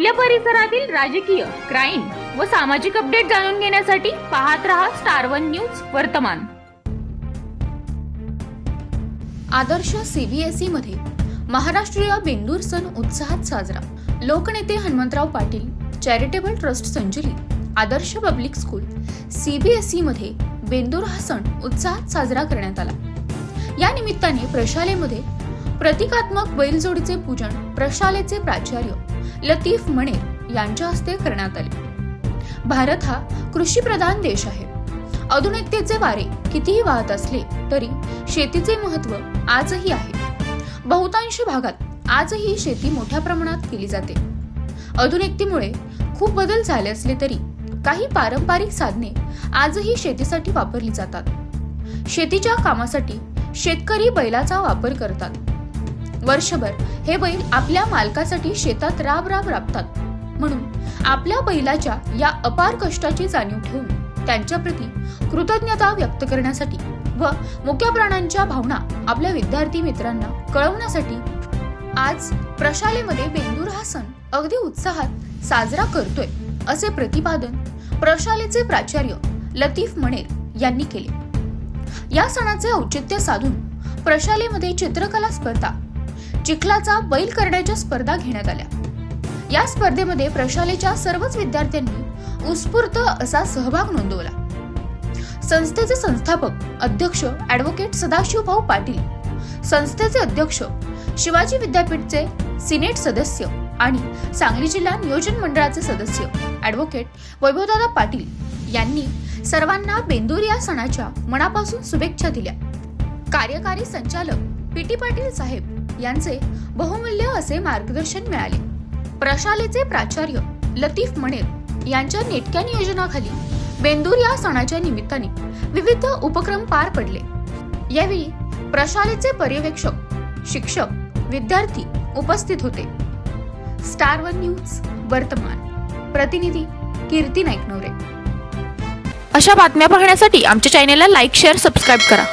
आपल्या परिसरातील राजकीय क्राईम व सामाजिक अपडेट जाणून घेण्यासाठी पाहत रहा स्टार वन न्यूज वर्तमान. आदर्श सीबीएसई मध्ये महाराष्ट्रीय बेंदूर सण उत्साहात साजरा. लोकनेते हनुमंतराव पाटील चॅरिटेबल ट्रस्ट संचलित आदर्श पब्लिक स्कूल सीबीएसई मध्ये बेंदूर हा सण उत्साहात साजरा करण्यात आला. या निमित्ताने प्रशालेमध्ये प्रतिकात्मक बैलजोडीचे पूजन प्रशालेचे प्राचार्य लतीफ मणे यांच्या हस्ते करण्यात आले. भारत हा कृषीप्रधान देश आहे. आधुनिकतेचे वारे कितीही वाहत असले तरी शेतीचे महत्त्व आजही आहे. बहुतांश भागात आजही शेती मोठ्या प्रमाणात केली जाते. आधुनिकतेमुळे खूप बदल झाले असले तरी काही पारंपरिक साधने आजही शेतीसाठी वापरली जातात. शेतीच्या कामासाठी शेतकरी बैलाचा वापर करतात. वर्षभर हे बैल आपल्या मालकासाठी शेतात राब राब राबतात. म्हणून आपल्या बैलाच्या या अपार कष्टाची जाणीव ठेवून त्यांच्याप्रती कृतज्ञता व्यक्त करण्यासाठी व मुक्या प्राण्यांच्या भावना आपल्या विद्यार्थी मित्रांना कळवण्यासाठी आज प्रशालेमध्ये बेंदूर हा सण अगदी उत्साहात साजरा करतोय असे प्रतिपादन प्रशालेचे प्राचार्य लतीफ मणेर यांनी केले. या सणाचे औचित्य साधून प्रशालेमध्ये चित्रकला स्पर्धा चिखलाचा बैल करण्याच्या स्पर्धा घेण्यात आल्या. या स्पर्धेमध्ये प्रशालेच्या सर्वच विद्यार्थ्यांनी उत्स्फूर्त असा सहभाग नोंदवला. संस्थेचे संस्थापक अध्यक्ष ॲडव्होकेट सदाशिवभाऊ पाटील संस्थेचे अध्यक्ष शिवाजी विद्यापीठचे सिनेट सदस्य आणि सांगली जिल्हा नियोजन मंडळाचे सदस्य ॲडव्होकेट वैभवदादा पाटील यांनी सर्वांना बेंदूर या सणाच्या मनापासून शुभेच्छा दिल्या. कार्यकारी संचालक पी टी पाटील साहेब यांचे बहुमूल्य असे मार्गदर्शन मिळाले. प्रशालेचे प्राचार्य लतीफ मणेर यांच्या नेटक्या नियोजनाखाली बेंदूर या सणाच्या निमित्ताने विविध उपक्रम पार पडले. यावेळी प्रशालेचे पर्यवेक्षक शिक्षक विद्यार्थी उपस्थित होते. स्टार वन न्यूज वर्तमान. प्रतिनिधी कीर्ती नाईकनवरे. अशा बातम्या पाहण्यासाठी आमच्या चॅनेलला लाईक शेअर सबस्क्राईब करा.